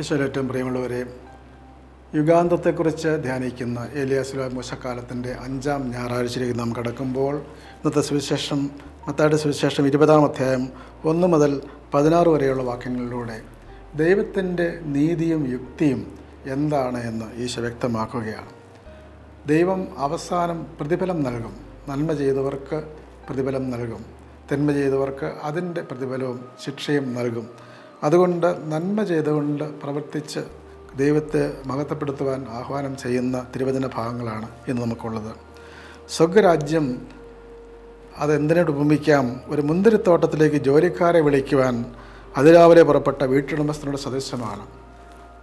ഈശ്വരേറ്റവും പ്രിയമുള്ളവരെ യുഗാന്തത്തെക്കുറിച്ച് ധ്യാനിക്കുന്ന ഏലിയാസുല മൂശക്കാലത്തിന്റെ അഞ്ചാം ഞായറാഴ്ചയിലേക്ക് നാം കടക്കുമ്പോൾ ഇന്നത്തെ സുവിശേഷം മത്തായുടെ സുവിശേഷം ഇരുപതാം അധ്യായം ഒന്ന് മുതൽ പതിനാറ് വരെയുള്ള വാക്യങ്ങളിലൂടെ ദൈവത്തിന്റെ നീതിയും യുക്തിയും എന്താണ് എന്ന് ഈശോ വ്യക്തമാക്കുകയാണ്. ദൈവം അവസാനം പ്രതിഫലം നൽകും. നന്മ ചെയ്തവർക്ക് പ്രതിഫലം നൽകും. തിന്മ ചെയ്തവർക്ക് അതിന്റെ പ്രതിഫലവും ശിക്ഷയും നൽകും. അതുകൊണ്ട് നന്മ ചെയ്തുകൊണ്ട് പ്രവർത്തിച്ച് ദൈവത്തെ മഹത്വപ്പെടുത്തുവാൻ ആഹ്വാനം ചെയ്യുന്ന തിരുവചന ഭാഗങ്ങളാണ് ഇന്ന് നമുക്കുള്ളത്. സ്വർഗരാജ്യം അതെന്തിനോട് ഉപമിക്കാം? ഒരു മുന്തിരിത്തോട്ടത്തിലേക്ക് ജോലിക്കാരെ വിളിക്കുവാൻ അതിരാവിലെ പുറപ്പെട്ട വീട്ടുടമസ്ഥനോട് സദൃശമാണ്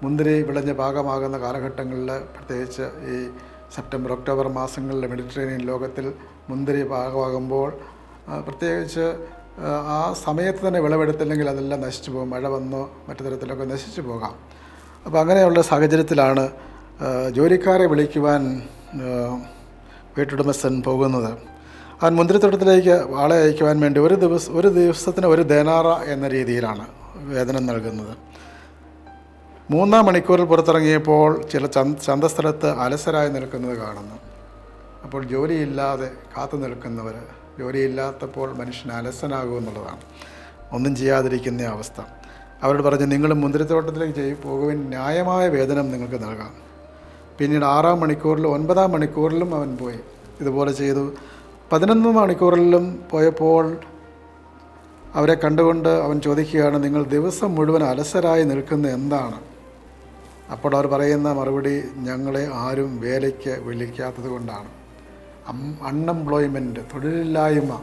മുന്തിരി വിളഞ്ഞ ഭാഗമാകുന്ന കാലഘട്ടങ്ങളിൽ പ്രത്യേകിച്ച് ഈ സെപ്റ്റംബർ ഒക്ടോബർ മാസങ്ങളിൽ മെഡിറ്ററേനിയൻ ലോകത്തിൽ മുന്തിരി ഭാഗമാകുമ്പോൾ പ്രത്യേകിച്ച് ആ, സമയത്ത് തന്നെ വിളവെടുത്തില്ലെങ്കിൽ അതെല്ലാം നശിച്ചു പോകും. മഴ വന്നോ മറ്റു തരത്തിലൊക്കെ നശിച്ചു പോകാം. അപ്പോൾ അങ്ങനെയുള്ള സാഹചര്യത്തിലാണ് ജോലിക്കാരെ വിളിക്കുവാൻ വീട്ടുടമസ്ഥൻ പോകുന്നത്. അവൻ മുന്തിരിത്തോട്ടത്തിലേക്ക് ആളെ അയക്കുവാൻ വേണ്ടി ഒരു ദിവസം ഒരു ദിവസത്തിന് ഒരു ദേനാറ എന്ന രീതിയിലാണ് വേതനം നൽകുന്നത്. മൂന്നാം മണിക്കൂറിൽ പുറത്തിറങ്ങിയപ്പോൾ ചില ചന്ത ചന്തസ്ഥലത്ത് അലസരായി നിൽക്കുന്നത് കാണുന്നു. അപ്പോൾ ജോലിയില്ലാതെ കാത്തു നിൽക്കുന്നവർ ജോലിയില്ലാത്തപ്പോൾ മനുഷ്യൻ അലസനാകും എന്നുള്ളതാണ്. ഒന്നും ചെയ്യാതിരിക്കുന്ന അവസ്ഥ. അവരോട് പറഞ്ഞു നിങ്ങൾ മുന്തിരിത്തോട്ടത്തിലേക്ക് ചെയ്യും പോകുവാൻ. ന്യായമായ വേതനം നിങ്ങൾക്ക് നൽകാം. പിന്നീട് ആറാം മണിക്കൂറിലും ഒൻപതാം മണിക്കൂറിലും അവൻ പോയി. ഇതുപോലെ ചെയ്തു. പതിനൊന്ന് മണിക്കൂറിലും പോയപ്പോൾ അവരെ കണ്ടുകൊണ്ട് അവൻ ചോദിക്കുകയാണ് നിങ്ങൾ ദിവസം മുഴുവൻ അലസരായി നിൽക്കുന്ന എന്താണ്? അപ്പോൾ അവർ പറയുന്ന മറുപടി ഞങ്ങളെ ആരും വേലയ്ക്ക് വിളിക്കാത്തത് കൊണ്ടാണ്. അൺഎംപ്ലോയ്മെന്റ് തൊഴിലില്ലായ്മ.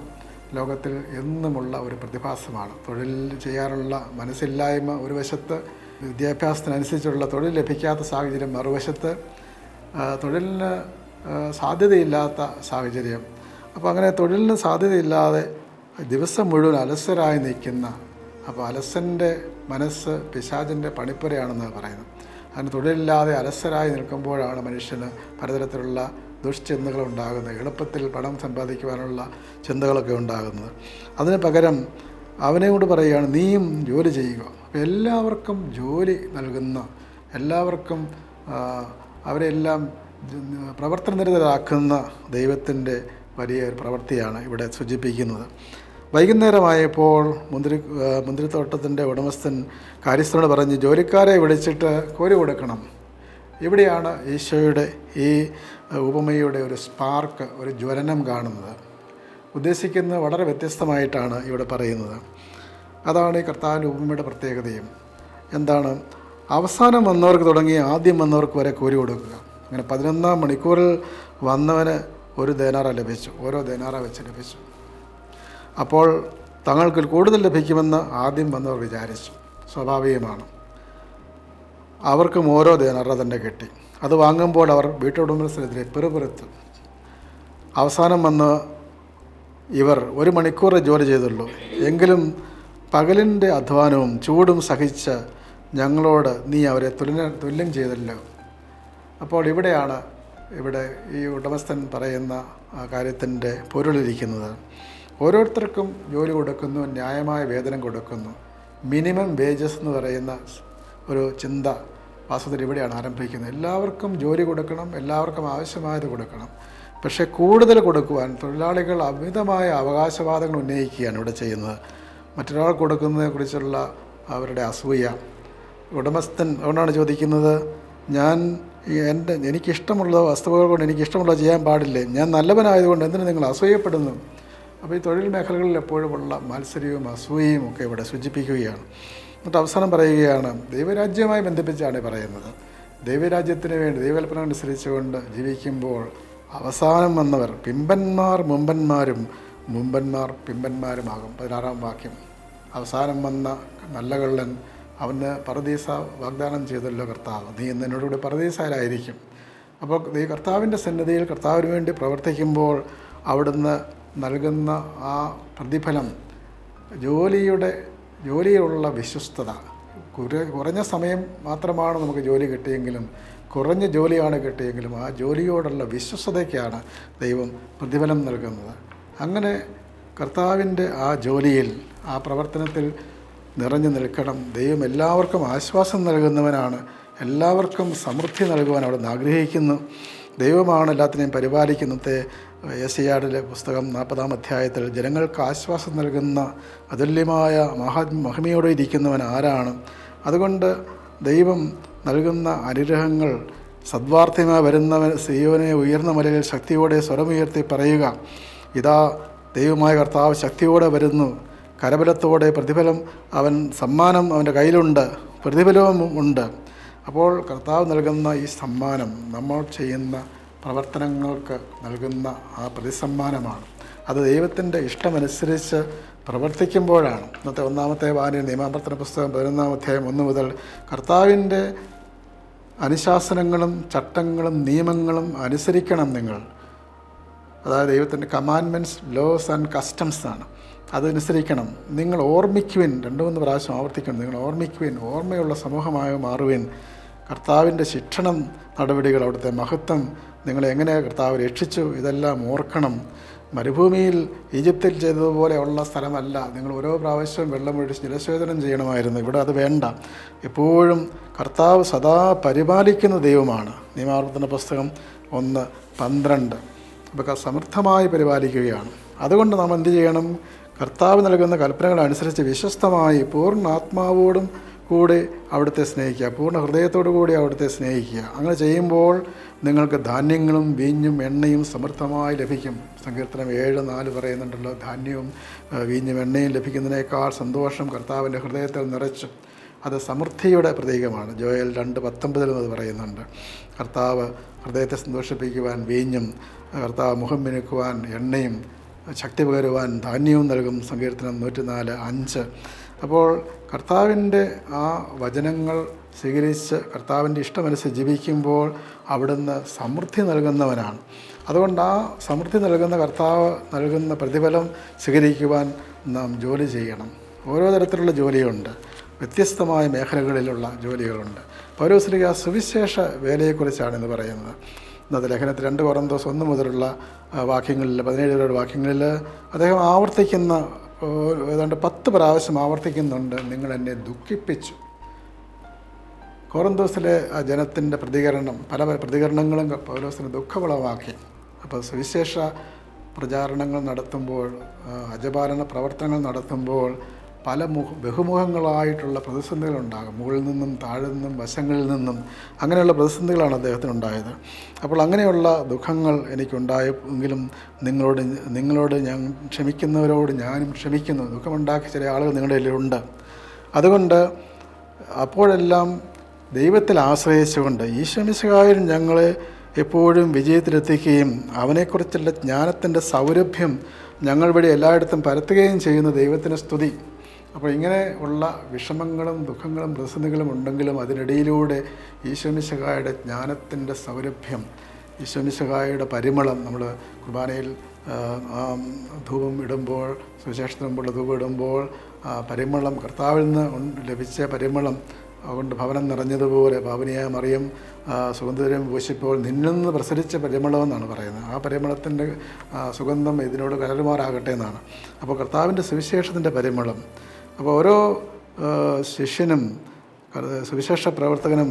ലോകത്തിൽ എന്നുമുള്ള ഒരു പ്രതിഭാസമാണ്. തൊഴിൽ ചെയ്യാനുള്ള മനസ്സില്ലായ്മ ഒരു വശത്ത് വിദ്യാഭ്യാസത്തിനനുസരിച്ചുള്ള തൊഴിൽ ലഭിക്കാത്ത സാഹചര്യം മറുവശത്ത് തൊഴിലിന് സാധ്യതയില്ലാത്ത സാഹചര്യം. അപ്പോൾ അങ്ങനെ തൊഴിലിന് സാധ്യതയില്ലാതെ ദിവസം മുഴുവൻ അലസരായി നിൽക്കുന്ന അപ്പോൾ അലസന്റെ മനസ്സ് പിശാചിന്റെ പണിപ്പുരയാണെന്ന് പറയുന്നത്. അങ്ങനെ തൊഴിലില്ലാതെ അലസരായി നിൽക്കുമ്പോഴാണ് മനുഷ്യന് പലതരത്തിലുള്ള ദുഷ്ചിന്തകൾ ഉണ്ടാകുന്നത് എളുപ്പത്തിൽ പണം സമ്പാദിക്കുവാനുള്ള ചിന്തകളൊക്കെ ഉണ്ടാകുന്നത്. അതിന് പകരം അവനെ കൊണ്ട് പറയുകയാണ് നീയും ജോലി ചെയ്യുക. എല്ലാവർക്കും ജോലി നൽകുന്ന എല്ലാവർക്കും അവരെല്ലാം പ്രവർത്തനനിരതരാക്കുന്ന ദൈവത്തിന്റെ വലിയ ഒരു പ്രവൃത്തിയാണ് ഇവിടെ സൂചിപ്പിക്കുന്നത്. വൈകുന്നേരമായപ്പോൾ മുന്തിരി മുന്തിരിത്തോട്ടത്തിന്റെ ഉടമസ്ഥൻ കാര്യസ്ഥനോട് പറഞ്ഞ് ജോലിക്കാരെ വിളിച്ചിട്ട് കോരി കൊടുക്കണം. ഇവിടെയാണ് ഈശോയുടെ ഈ ഉപമയുടെ ഒരു സ്പാർക്ക് ഒരു ജ്വലനം കാണുന്നത്. ഉദ്ദേശിക്കുന്നത് വളരെ വ്യത്യസ്തമായിട്ടാണ് ഇവിടെ പറയുന്നത്. അതാണ് ഈ കർത്താവിന്റെ ഉപമയുടെ പ്രത്യേകതയും. എന്താണ്? അവസാനം വന്നവർക്ക് തുടങ്ങി ആദ്യം വന്നവർക്ക് വരെ കോരി കൊടുക്കുക. അങ്ങനെ പതിനൊന്നാം മണിക്കൂറിൽ വന്നവന് ഒരു ദേനാറ ലഭിച്ചു ഓരോ ദേനാറ വെച്ച് ലഭിച്ചു. അപ്പോൾ തങ്ങൾക്ക് കൂടുതൽ ലഭിക്കുമെന്ന് ആദ്യം വന്നവർ വിചാരിച്ചു. സ്വാഭാവികമാണ്. അവർക്കും ഓരോ ദേനാറ തന്നെ കിട്ടി. അത് വാങ്ങുമ്പോൾ അവർ വീട്ടുടമസ്ഥനെതിരെ പെറുപെറുത്തു. അവസാനം വന്ന് ഇവർ ഒരു മണിക്കൂർ ജോലി ചെയ്തുള്ളൂ. എങ്കിലും പകലിന്റെ അധ്വാനവും ചൂടും സഹിച്ച് ഞങ്ങളോട് നീ അവരെ തുല്യ തുല്യം ചെയ്തല്ലോ. അപ്പോൾ ഇവിടെയാണ് ഇവിടെ ഈ ഉടമസ്ഥൻ പറയുന്ന കാര്യത്തിന്റെ പൊരുളിരിക്കുന്നത്. ഓരോരുത്തർക്കും ജോലി കൊടുക്കുന്നു ന്യായമായ വേതനം കൊടുക്കുന്നു. മിനിമം വേജസ് എന്ന് പറയുന്ന ഒരു ചിന്ത വാസ്തവത്തിൽ ഇവിടെയാണ് ആരംഭിക്കുന്നത്. എല്ലാവർക്കും ജോലി കൊടുക്കണം എല്ലാവർക്കും ആവശ്യമായത് കൊടുക്കണം. പക്ഷേ കൂടുതൽ കൊടുക്കുവാൻ തൊഴിലാളികൾ അമിതമായ അവകാശവാദങ്ങൾ ഉന്നയിക്കുകയാണ് ഇവിടെ ചെയ്യുന്നത്. മറ്റൊരാൾ കൊടുക്കുന്നതിനെക്കുറിച്ചുള്ള അവരുടെ അസൂയ. ഉടമസ്ഥൻ അതുകൊണ്ടാണ് ചോദിക്കുന്നത് ഞാൻ എന്റെ എനിക്കിഷ്ടമുള്ള വസ്തുവകൾ കൊണ്ട് എനിക്കിഷ്ടമുള്ള ചെയ്യാൻ പാടില്ലേ? ഞാൻ നല്ലവനായതുകൊണ്ട് എന്തിനു നിങ്ങൾ അസൂയപ്പെടുന്നു? അപ്പോൾ ഈ തൊഴിൽ മേഖലകളിൽ എപ്പോഴുമുള്ള മത്സരവും അസൂയയും ഒക്കെ ഇവിടെ സൂചിപ്പിക്കുകയാണ്. എന്നിട്ട് അവസാനം പറയുകയാണ് ദൈവരാജ്യവുമായി ബന്ധിപ്പിച്ചാണ് പറയുന്നത്. ദൈവരാജ്യത്തിന് വേണ്ടി ദൈവകൽപ്പന അനുസരിച്ചുകൊണ്ട് ജീവിക്കുമ്പോൾ അവസാനം വന്നവർ പിമ്പന്മാർ മുമ്പന്മാരും മുമ്പന്മാർ പിമ്പന്മാരുമാകും പതിനാറാം വാക്യം. അവസാനം വന്ന നല്ല കള്ളൻ അവന് പറദീസ വാഗ്ദാനം ചെയ്തല്ലോ കർത്താവ്. നീ ഇന്ന് എന്നോടുകൂടി പറദീസാരായിരിക്കും അപ്പോൾ ഈ കർത്താവിന്റെ സന്നിധിയിൽ കർത്താവിന് വേണ്ടി പ്രവർത്തിക്കുമ്പോൾ അവിടുന്ന് നൽകുന്ന ആ പ്രതിഫലം ജോലിയുടെ ജോലിയിലുള്ള വിശ്വസ്തത. കുറ കുറഞ്ഞ സമയം മാത്രമാണ് നമുക്ക് ജോലി കിട്ടിയെങ്കിലും കുറഞ്ഞ ജോലിയാണ് കിട്ടിയെങ്കിലും ആ ജോലിയോടുള്ള വിശ്വസ്തതയ്ക്കാണ് ദൈവം പ്രതിഫലം നൽകുന്നത്. അങ്ങനെ കർത്താവിന്റെ ആ ജോലിയിൽ ആ പ്രവർത്തനത്തിൽ നിറഞ്ഞു നിൽക്കണം. ദൈവം എല്ലാവർക്കും ആശ്വാസം നൽകുന്നവനാണ്. എല്ലാവർക്കും സമൃദ്ധി നൽകുവാൻ അവിടുന്ന് ആഗ്രഹിക്കുന്നു. ദൈവമാണ് എല്ലാത്തിനെയും പരിപാലിക്കുന്നത്. യസിയാടിലെ പുസ്തകം നാൽപ്പതാം അധ്യായത്തിൽ ജനങ്ങൾക്ക് ആശ്വാസം നൽകുന്ന അതുല്യമായ മഹാ മഹിമയോടെ ഇരിക്കുന്നവൻ ആരാണ്? അതുകൊണ്ട് ദൈവം നൽകുന്ന അനുഗ്രഹങ്ങൾ സദ്വാർത്ഥ്യമായി വരുന്നവൻ സിയോനെ ഉയർന്ന മലയിൽ ശക്തിയോടെ സ്വരമുയർത്തി പറയുക. ഇതാ ദൈവമായ കർത്താവ് ശക്തിയോടെ വരുന്നു. കരബലത്തോടെ പ്രതിഫലം അവൻ സമ്മാനം അവന്റെ കയ്യിലുണ്ട്. പ്രതിഫലവും ഉണ്ട്. അപ്പോൾ കർത്താവ് നൽകുന്ന ഈ സമ്മാനം നമ്മൾ ചെയ്യുന്ന പ്രവർത്തനങ്ങൾക്ക് നൽകുന്ന ആ പ്രതിസമ്മാനമാണ്. അത് ദൈവത്തിന്റെ ഇഷ്ടമനുസരിച്ച് പ്രവർത്തിക്കുമ്പോഴാണ്. ഇന്നത്തെ ഒന്നാമത്തെ വായന നിയമാവർത്തന പുസ്തകം പതിനൊന്നാം അധ്യായം ഒന്ന് മുതൽ കർത്താവിന്റെ അനുശാസനങ്ങളും ചട്ടങ്ങളും നിയമങ്ങളും അനുസരിക്കണം നിങ്ങൾ. അതായത് ദൈവത്തിന്റെ കമാൻമെന്റ്സ് ലോസ് ആൻഡ് കസ്റ്റംസ് ആണ്. അതനുസരിക്കണം. നിങ്ങൾ ഓർമ്മിക്കുവിൻ രണ്ടു മൂന്ന് പ്രാവശ്യം ആവർത്തിക്കണം. നിങ്ങൾ ഓർമ്മിക്കുവിൻ ഓർമ്മയുള്ള സമൂഹമായി മാറുവിൻ. കർത്താവിന്റെ ശിക്ഷണം നടപടികൾ അവിടുത്തെ മഹത്വം നിങ്ങളെ എങ്ങനെ കർത്താവ് രക്ഷിച്ചു? ഇതെല്ലാം ഓർക്കണം. മരുഭൂമിയിൽ ഈജിപ്തിൽ ചെയ്തതുപോലെയുള്ള സ്ഥലമല്ല. നിങ്ങൾ ഓരോ പ്രാവശ്യവും വെള്ളമൊഴിച്ച് ജലസേചനം ചെയ്യണമായിരുന്നു. ഇവിടെ അത് വേണ്ട. എപ്പോഴും കർത്താവ് സദാ പരിപാലിക്കുന്ന ദൈവമാണ്. നിയമാവർത്തന പുസ്തകം ഒന്ന് പന്ത്രണ്ട്. അപ്പോൾ സമൃദ്ധമായി പരിപാലിക്കുകയാണ്. അതുകൊണ്ട് നാം എന്ത് ചെയ്യണം? കർത്താവ് നൽകുന്ന കൽപ്പനകൾ അനുസരിച്ച് വിശ്വസ്തമായി പൂർണ ആത്മാവോടും കൂടി അവിടുത്തെ സ്നേഹിക്കുക പൂർണ ഹൃദയത്തോടു കൂടി അവിടുത്തെ സ്നേഹിക്കുക. അങ്ങനെ ചെയ്യുമ്പോൾ നിങ്ങൾക്ക് ധാന്യങ്ങളും വീഞ്ഞും എണ്ണയും സമൃദ്ധമായി ലഭിക്കും. സങ്കീർത്തനം ഏഴ് നാല് പറയുന്നുണ്ടല്ലോ ധാന്യവും വീഞ്ഞും എണ്ണയും ലഭിക്കുന്നതിനേക്കാൾ സന്തോഷം കർത്താവിന്റെ ഹൃദയത്തിൽ നിറച്ചു അത് സമൃദ്ധിയുടെ പ്രതീകമാണ്. ജോയൽ രണ്ട് പത്തൊമ്പതിലും അത് പറയുന്നുണ്ട്. കർത്താവ് ഹൃദയത്തെ സന്തോഷിപ്പിക്കുവാൻ വീഞ്ഞും കർത്താവ് മുഖം മിനുക്കുവാൻ എണ്ണയും ശക്തി പകരുവാൻ ധാന്യവും നൽകും. സങ്കീർത്തനം നൂറ്റിനാല് അഞ്ച്. അപ്പോൾ കർത്താവിന്റെ ആ വചനങ്ങൾ സ്വീകരിച്ച് കർത്താവിന്റെ ഇഷ്ടമനുസരിച്ച് ജീവിക്കുമ്പോൾ അവിടുന്ന് സമൃദ്ധി നൽകുന്നവനാണ്. അതുകൊണ്ട് ആ സമൃദ്ധി നൽകുന്ന കർത്താവ് നൽകുന്ന പ്രതിഫലം സ്വീകരിക്കുവാൻ നാം ജോലി ചെയ്യണം. ഓരോ തരത്തിലുള്ള ജോലിയുണ്ട്. വ്യത്യസ്തമായ മേഖലകളിലുള്ള ജോലികളുണ്ട്. പൗരോസ്ലിക സുവിശേഷ വേലയെക്കുറിച്ചാണ് ഇന്ന് പറയുന്നത്. ഇന്നത്തെ ലേഖനത്തിൽ രണ്ട് കുറന്തോസ് ഒന്ന് മുതലുള്ള വാക്യങ്ങളിൽ പതിനേഴ് വരെയുള്ള വാക്യങ്ങളിൽ അദ്ദേഹം ആവർത്തിക്കുന്ന ഏതാണ്ട് പത്ത് പ്രാവശ്യം ആവർത്തിക്കുന്നുണ്ട്. നിങ്ങൾ എന്നെ ദുഃഖിപ്പിച്ചു. കോറന്തോസിലെ ആ ജനത്തിന്റെ പ്രതികരണം പല പല പ്രതികരണങ്ങളും പൗലോസിന് ദുഃഖവളമാക്കി അപ്പോൾ സുവിശേഷ പ്രചാരണങ്ങൾ നടത്തുമ്പോൾ അജപാലന പ്രവർത്തനങ്ങൾ നടത്തുമ്പോൾ പല മുഖ ബഹുമുഖങ്ങളായിട്ടുള്ള പ്രതിസന്ധികളുണ്ടാകും. മുകളിൽ നിന്നും താഴെ നിന്നും വശങ്ങളിൽ നിന്നും അങ്ങനെയുള്ള പ്രതിസന്ധികളാണ് അദ്ദേഹത്തിനുണ്ടായത്. അപ്പോൾ അങ്ങനെയുള്ള ദുഃഖങ്ങൾ എനിക്കുണ്ടായെങ്കിലും നിങ്ങളോട് നിങ്ങളോട് ഞാൻ ക്ഷമിക്കുന്നവരോട് ഞാനും ക്ഷമിക്കുന്നു. ദുഃഖമുണ്ടാക്കിയ ചില ആളുകൾ നിങ്ങളുടെ ഇടയിലുണ്ട് അതുകൊണ്ട് അപ്പോഴെല്ലാം ദൈവത്തിൽ ആശ്രയിച്ചുകൊണ്ട് ഈശ്വമിശകായും ഞങ്ങളെ എപ്പോഴും വിജയത്തിലെത്തിക്കുകയും അവനെക്കുറിച്ചുള്ള ജ്ഞാനത്തിന്റെ സൗരഭ്യം ഞങ്ങൾ വഴി എല്ലായിടത്തും പരത്തുകയും ചെയ്യുന്ന ദൈവത്തിന് സ്തുതി അപ്പോൾ ഇങ്ങനെ ഉള്ള വിഷമങ്ങളും ദുഃഖങ്ങളും പ്രതിസന്ധികളും ഉണ്ടെങ്കിലും അതിനിടയിലൂടെ ഈശ്വമിശകായുടെ ജ്ഞാനത്തിന്റെ സൗരഭ്യം ഈശ്വമിശകായുടെ പരിമളം നമ്മൾ കുർബാനയിൽ ധൂപം ഇടുമ്പോൾ സുവിശേഷത്തിന് മുമ്പുള്ള ധൂപം ഇടുമ്പോൾ പരിമളം കർത്താവിൽ നിന്ന് ലഭിച്ച പരിമളം അതുകൊണ്ട് ഭവനം നിറഞ്ഞതുപോലെ ഭാവനയായ മറിയം സുഗന്ധദ്രവ്യം പൂശിപ്പോൾ നിന്നിൽ നിന്ന് പ്രസരിച്ച പരിമളമെന്നാണ് പറയുന്നത്. ആ പരിമളത്തിന്റെ സുഗന്ധം ഇതിനോട് കലരുമാറാകട്ടെ എന്നാണ്. അപ്പോൾ കർത്താവിന്റെ സുവിശേഷത്തിന്റെ പരിമളം അപ്പോൾ ഓരോ ശിഷ്യനും സുവിശേഷ പ്രവർത്തകനും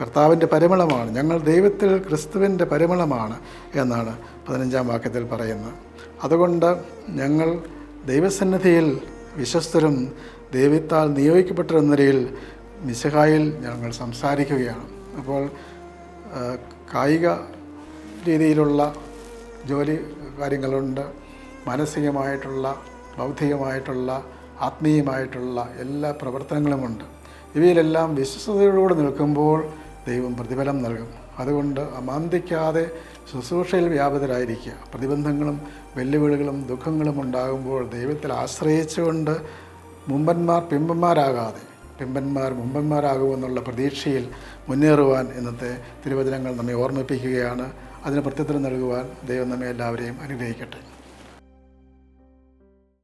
കർത്താവിന്റെ പരിമളമാണ്. ഞങ്ങൾ ദൈവത്തിൽ ക്രിസ്തുവിന്റെ പരിമളമാണ് എന്നാണ് പതിനഞ്ചാം വാക്യത്തിൽ പറയുന്നത്. അതുകൊണ്ട് ഞങ്ങൾ ദൈവസന്നിധിയിൽ വിശ്വസ്തരും ദൈവത്താൽ നിയോഗിക്കപ്പെട്ടിരുന്ന നിലയിൽ മിശഹായിൽ ഞങ്ങൾ സംസാരിക്കുകയാണ്. അപ്പോൾ കായിക രീതിയിലുള്ള ജോലി കാര്യങ്ങളുണ്ട് മാനസികമായിട്ടുള്ള ബൗദ്ധികമായിട്ടുള്ള ആത്മീയമായിട്ടുള്ള എല്ലാ പ്രവർത്തനങ്ങളുമുണ്ട്. ഇവയിലെല്ലാം വിശ്വസതയോടുകൂടി നിൽക്കുമ്പോൾ ദൈവം പ്രതിഫലം നൽകും. അതുകൊണ്ട് അമാന്തിക്കാതെ ശുശ്രൂഷയിൽ വ്യാപൃതരായിരിക്കുക. പ്രതിബന്ധങ്ങളും വെല്ലുവിളികളും ദുഃഖങ്ങളും ഉണ്ടാകുമ്പോൾ ദൈവത്തിൽ ആശ്രയിച്ചുകൊണ്ട് മുമ്പന്മാർ പിമ്പന്മാരാകാതെ പിമ്പന്മാർ മുമ്പന്മാരാകുമെന്നുള്ള പ്രതീക്ഷയിൽ മുന്നേറുവാൻ ഇന്നത്തെ തിരുവചനങ്ങൾ നമ്മെ ഓർമ്മിപ്പിക്കുകയാണ്. അതിന് പ്രത്യുത്തരം നൽകുവാൻ ദൈവം നമ്മെ എല്ലാവരെയും അനുഗ്രഹിക്കട്ടെ.